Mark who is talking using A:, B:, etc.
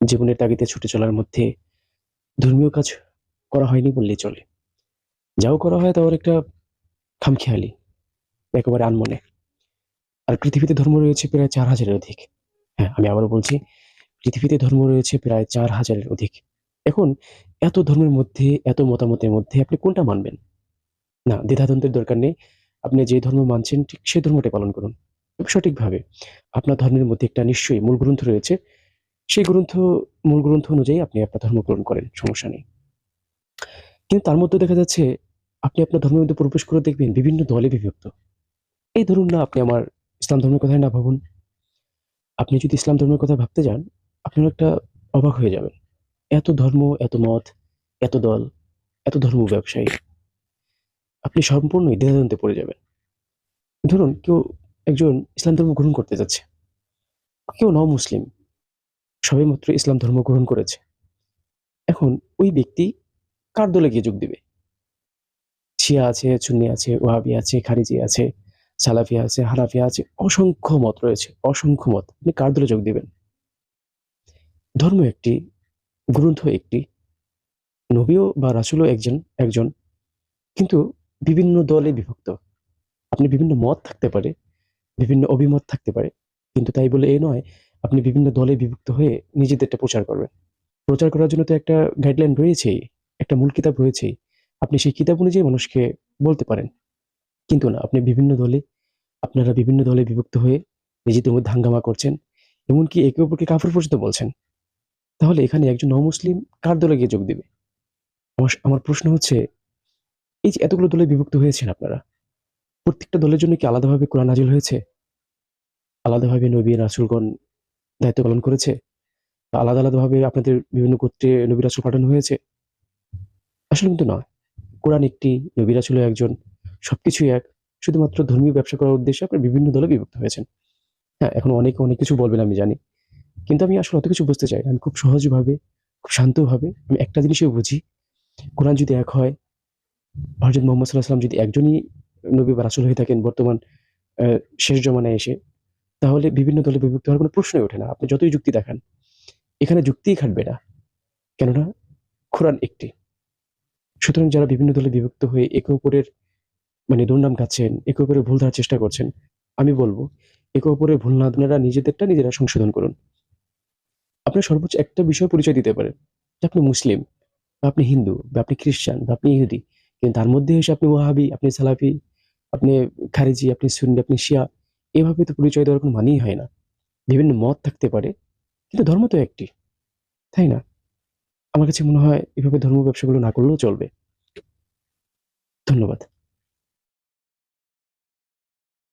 A: জীবনের তাগিদে ছুটে চলার মধ্যে ধর্মীয় কাজ করা হয়নি বললেই চলে। যাও করা হয় তাও একটা খামখেয়ালি, একেবারে আনমনে। আর পৃথিবীতে ধর্ম রয়েছে প্রায় চার হাজারের অধিক। হ্যাঁ আমি আবারও বলছি, পৃথিবীতে ধর্ম রয়েছে প্রায় চার হাজারের অধিক। এখন এত ধর্মের মধ্যে, এত মতামতের মধ্যে আপনি কোনটা মানবেন? না, দ্বিধাদ্বন্দ্বের দরকার নেই। আপনি যে ধর্ম মানছেন, ঠিক সেই ধর্মটাই পালন করুন। সঠিকভাবে। আপনার ধর্মের মধ্যে একটা নিশ্চয়ই মূল গ্রন্থ রয়েছে সেই গ্রন্থ, মূল গ্রন্থ অনুযায়ী আপনি আপনার ধর্ম পালন করেন, সমস্যা নেই। কিন্তু তার মধ্যে দেখা যাচ্ছে, আপনি আপনার ধর্মের মধ্যে প্রবেশ করে দেখবেন বিভিন্ন দলে বিভক্ত। এই ধরুন না, আপনি আমার ইসলাম ধর্মের কথাই না ভাবুন। আপনি যদি ইসলাম ধর্মের কথা ভাবতে যান আপনার একটা অবাক হয়ে যাবেন। এত ধর্ম, এত মত, এত দল, এত ধর্ম ব্যবসায়ী। আপনি সম্পূর্ণই দ্বিধাদ্বন্দ্বে পড়ে যাবেন। ধরুন কেউ একজন ইসলাম ধর্ম গ্রহণ করতে যাচ্ছে। কেউ ন মুসলিম সবে মাত্র ইসলাম ধর্ম গ্রহণ করেছে। এখন ওই ব্যক্তি কার দলে গিয়ে যোগ দিবে? শিয়া আছে চুন্নি আছে, ওয়াহাবি আছে, খারিজি আছে, সালাফি আছে, হানাফি আছে, অসংখ্য মত রয়েছে, অসংখ্য মত। আপনি কার দলে যোগ দিবেন? ধর্ম একটি, গ্রন্থ একটি, নবীও বা রাসুলও একজন একজন, কিন্তু বিভিন্ন দলে বিভক্ত। আপনি বিভিন্ন মত থাকতে পারে, বিভিন্ন অভিমত থাকতে পারে, কিন্তু তাই বলে এই নয় আপনি বিভিন্ন দলে বিভক্ত হয়ে নিজেদেরটা প্রচার করবেন। প্রচার করার জন্য তো একটা গাইডলাইন রয়েছেই, একটা মূল কিতাব রয়েছেই। আপনি সেই কিতাব অনুযায়ী মানুষকে বলতে পারেন। কিন্তু না, আপনি বিভিন্ন দলে, আপনারা বিভিন্ন দলে বিভক্ত হয়ে নিজেদের মধ্যে হাঙ্গামা করছেন, এমনকি একে অপরকে কাফর পর্যন্ত বলছেন। তাহলে এখানে একজন নমুসলিম কার দলে গিয়ে যোগ দিবে? আমার আমার প্রশ্ন হচ্ছে, এই যে এতগুলো দলে বিভক্ত হয়েছেন আপনারা, প্রত্যেকটা দলের জন্য কি আলাদাভাবে কোরআন নাজিল হয়েছে? আলাদাভাবে নবী, রাসুলগণ দায়িত্ব পালন করেছে। আলাদা আলাদাভাবে আপনাদের বিভিন্ন গোত্রে নবী রাসুল পাঠানো হয়েছে। আসলে কিন্তু নয়। কোরআন একটি নবী রাসুল একজন। সবকিছুই এক। শুধুমাত্র ধর্মীয় ব্যবসা করার উদ্দেশ্যে আপনার বিভিন্ন দলে বিভক্ত হয়েছেন। হ্যাঁ এখন অনেকে অনেক কিছু বলবেন আমি জানি। কিন্তু আমি আসলে অত কিছু বুঝতে চাই। আমি খুব সহজভাবে, খুব শান্তভাবে, আমি একটা জিনিসই বুঝি। কোরআন যদি এক হয় হজরত মোহাম্মদ সাল্লাহ সাল্লাম যদি একজনই নবী বা রাসুল হয়ে থাকেন বর্তমান শেষ জমানায় এসে তাহলে বিভিন্ন দলে বিভক্ত হওয়ার কোনো প্রশ্নই ওঠে না। আপনি যতই যুক্তি দেখান, এখানে যুক্তিই খাটবে না। কেননা, কোরআন একটি। সুতরাং যারা বিভিন্ন দলে বিভক্ত হয়ে একে অপরের মানে দুর্নাম গাচ্ছেন, একে অপরের ভুল ধরার চেষ্টা করছেন, আমি বলব, একে অপরের ভুল না আপনারা নিজেদেরটা নিজেরা সংশোধন করুন। আপনি সর্বোচ্চ একটা বিষয় পরিচয় দিতে পারেন, যে আপনি মুসলিম, বা আপনি হিন্দু, বা আপনি খ্রিস্টান, বা আপনি ইহুদি, কিন্তু তার মধ্যে এসে আপনি ওয়াহাবি, আপনি সালাফি, আপনি খারিজি, আপনি সুন্নি, আপনি শিয়া এভাবে তো পরিচয় দেওয়ার কোনো মানেই হয় না। বিভিন্ন মত থাকতে পারে, কিন্তু ধর্ম তো একটি, তাই না? আমার কাছে মনে হয় এভাবে ধর্ম ব্যবসাগুলো না করলেও চলবে। ধন্যবাদ।